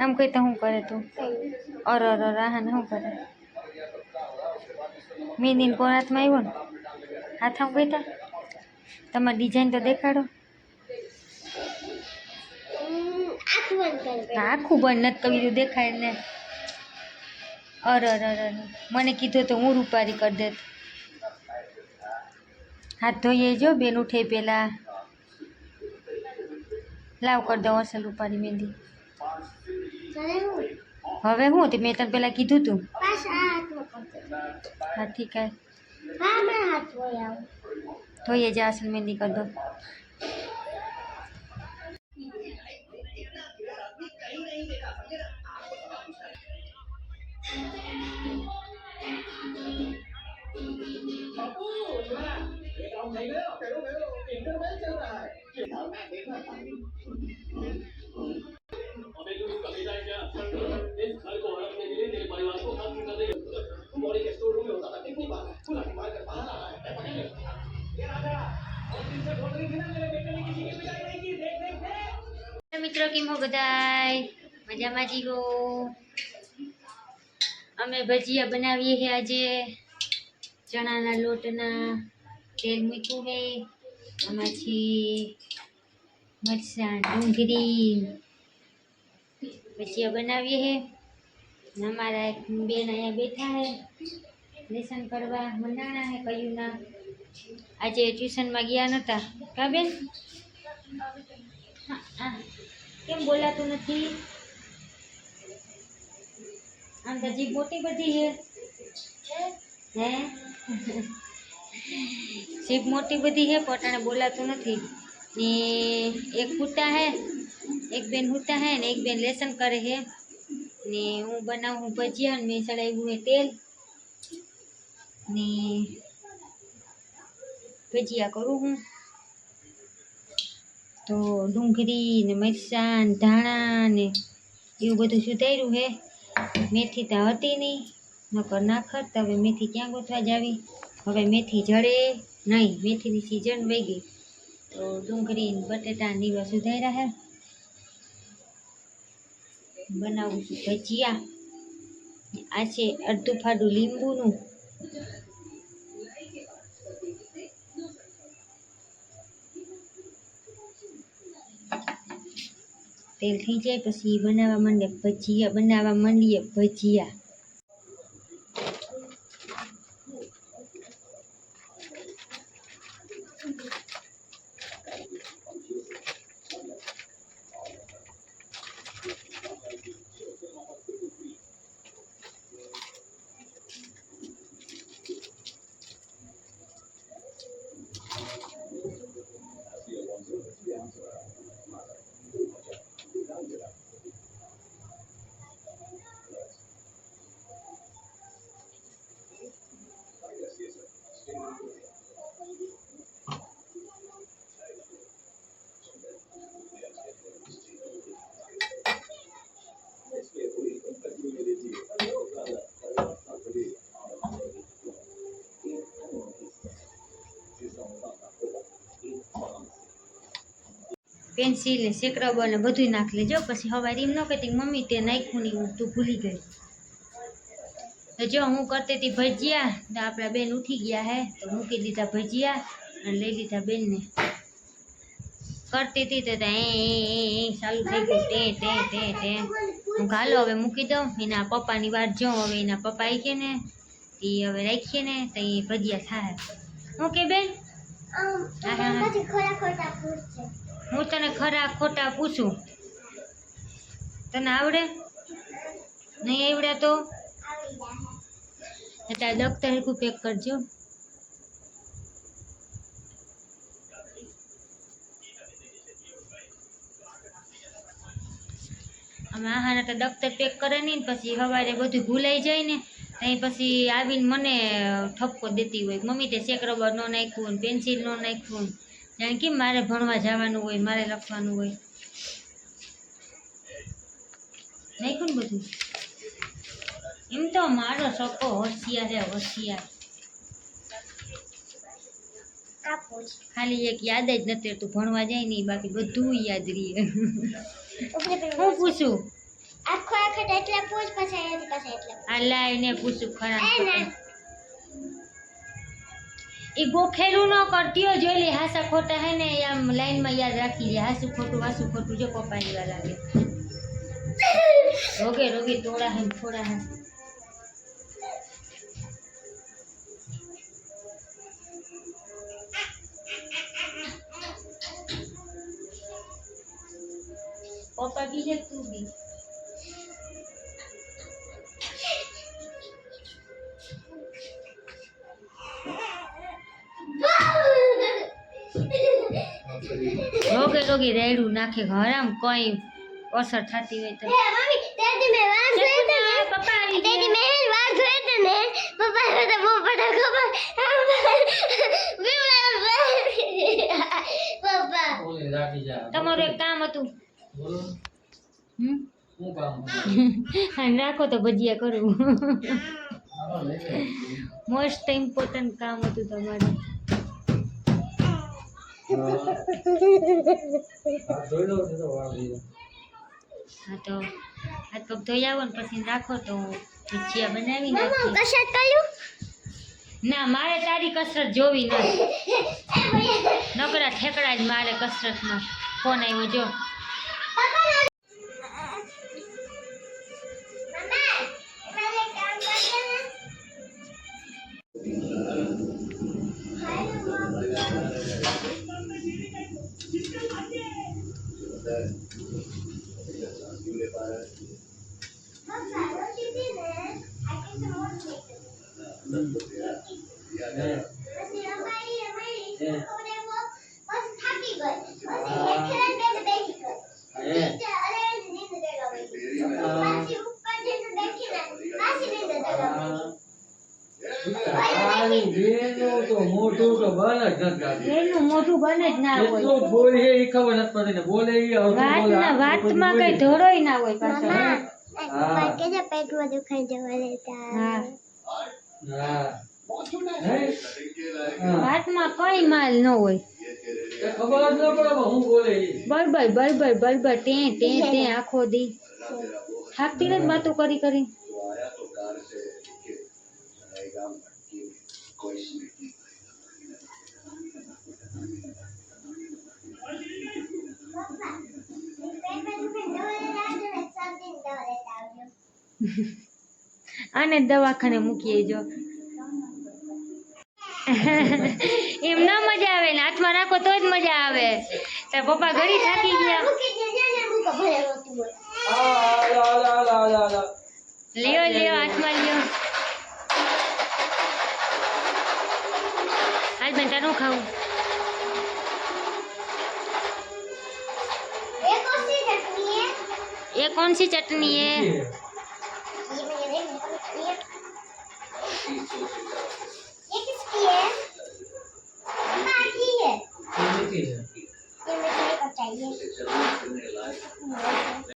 આમ કઈ તો શું કરે તું? અર અર અર ને શું કરે? મેંદીને કોણ હાથમાં આવ્યો ને? હાથ આમ તા તમારી ડિઝાઇન તો દેખાડો. આખું બંધ, નથી કરી દીધું દેખાય ને. અર અર અર. મને કીધું તો હું રૂપારી કરી દેત. હાથ ધોઈએ જો બેન ઉઠે પેલા લાવ કરી દઉં અસલ રૂપારી મહેંદી હવે હું તે મેં તને પેલા કીધું તું. હા ઠીક હાથ ધોઈએ જા અસલ મહેંદી કરી દો. કેમ બધાય. મજામાં જીવો. અમે ભજીયા બનાવીએ છે આજે. ચણાના લોટના તેલ મૂક્યું હે. આમાંથી મરચાં ડુંગળી ભજીયા બનાવીએ છે અમારા બેન અહીંયા બેઠા હે. લેસન કરવા મંડાણા હે કયું ના આજે ટ્યુશનમાં ગયા નહોતા કા બેન? હા, હા. કેમ બોલાતું નથી? આમ તો જીભ મોટી બધી છે. હે? જીભ મોટી બધી છે પોતાને બોલાતું નથી. ને એક હુટા હે, એક બેન હુટા હે ને એક બેન લેસન કરે છે. ને હું બનાવું ભજીયા ને મેં ચડાવ્યું હે તેલ. ને ભજીયા કરું હું. તો ડુંગળી ને મરચાં ને ધાણા ને એવું બધું સુધાર્યું હે. મેથી તો હતી નહીં. નકર નાખત તો હવે મેથી ક્યાં ગોતવા જાવી? હવે મેથી જડે નહીં. મેથીની સિઝન વહી ગઈ. તો ડુંગળી ને બટેટા ને એવા સુધાર્યા હે. બનાવું છું ભજીયા. આ છે અડધું ફાડું લીંબુનું. તેલ થઈ જાય પછી બનાવવા માંડે ભજીયા બનાવવા માંડીએ ભજીયા. પેન્સિલ ને સેકરબર ને બધું નાખ લેજો. પછી હવારે એમ ન કહેતી કે મમ્મી તે નાખ્યું નહીં હું તું ભૂલી ગઈ. તો જો હું કરતી હતી ભજીયા તો આપણા બેન ઉઠી ગયા હે તો મૂકી દીધા ભજીયા અને લઈ લીધા બેનને. કરતી હતી તો ત્યાં એ એ એ એ ચાલુ થઈ ગયું. તે તે તે તે. હું હાલો હવે મૂકી દઉં. એના પપ્પાની વાત જોઉં હવે એના પપ્પા આવી ગયા ને એ હવે રાખીએ ને તો એ ભજીયા થાય. હું કે બેન? આમ તો હા, હા, હા. તને ખરા ખોટા પૂછું. તને આવડે? નહીં આવડે તો? એટલે દફતર હરખું પેક કરજો અમે આહાને તો દફતર પેક કરે નહીં પછી સવારે બધું ભૂલાઈ જાય ને અહીં પછી આવીને મને ઠપકો દેતી હોય. મમ્મી તે શેક રબર ન નાખ્યું પેન્સિલ ન નાખ્યું જાણે કે મારે ભણવા જવાનું હોય મારે લખવાનું હોય. નાખ્યું ને બધું? એમ તો મારો સકો હોશિયાર છે હોશિયાર. ખાલી એક યાદ જ નથી તું ભણવા જાય નહીં બાકી બધું યાદ રહીએ હું પૂછું? આખો આખો એટલા પૂછ પછી એટલે આ લાઈને પૂછું ખરા એ ના એ ગોખેલું ન કરતી હોય જોઈ લે હાસા ખોટા હે ને એ આમ લાઈનમાં યાદ રાખી લે હાસું ખોટું હાસું ખોટું જો પપ્પાની વાર લાગે રોગે રોગે તોડા હે ને થોડા હે રોગે રોગે રેડું નાખે હરામ કઈ અસર થતી હોય તો. એ મમ્મી daddy મેં વાળ ધોયા હતા ને? પપ્પા આવી daddy ગયા. મેં વાળ ધોયા હતા ને? પપ્પા એ તો બહુ બધા ખબર પપ્પા. ઓલી રાખી જા. તમારું એક કામ હતું. બોલો. હમ? શું કામ હા, રાખો તો ભજીયા કરું. આવો લઈ લે. મોસ્ટ ઇમ્પોર્ટન્ટ કામ હતું તમારું. હા તો હાથ પગ ધોઈ આવો ને પછી રાખો તો ભજીયા બનાવી કર્યું? ના મારે તારી કસરત જોવી નથી. નકરા ઠેકડા જ મારે કસરતમાં. ફોન આવ્યો જો. પપ્પા you દે ને આ કે તો મોટી હે પછી રમાઈ રમાઈ હે. અને વો બસ થાકી ગઈ પછી હેઠળ બેઠ બેઠી ગઈ હે નીચે અરે નીંદ દેવા ગઈ આ પાછી ઉપર જઈને બેઠીને પાછી નીંદ દેવા ગઈ આની બેનો તો મોઢું તો બન જ નથી કાઢી. એનું મોઢું બને જ ના હોય. એટલું બોલે એ ખબર નથી પડતી ને બોલે એ વાતના વાતમાં કઈ બોલે. ના હોય પાછો. હા. પેટમાં દુખાઈ જવા દેતા. હા. હા. વાતમાં કઈ માલ ન હોય. ખબર જ ન પડે હું બોલે બરબર બરબર બરબર તે તે તે આખો દી. થાકતી નથી વાતો કરી કરી. પેટમાં દુખાઈ જવા દેતા આવજો ને શરદીની દવા લેતા આવજો અને દવાખાને મૂકીએ જો એમ ના મજા આવે ને હાથમાં રાખો તો જ મજા આવે તાર પપ્પા ઘડી થાકી ગયા મૂકી દે ને મૂકો ભલે રોતું હોય આ, આ, આ, આ, આ, આ, આ. લ્યો લ્યો હાથમાં લ્યો હાલ બેન તારું ખાવું એ કોસી ચટણી હે ये कौन सी चटनी है एक इसकी है बाकी है ये मिठाई ये मिठाई बताइए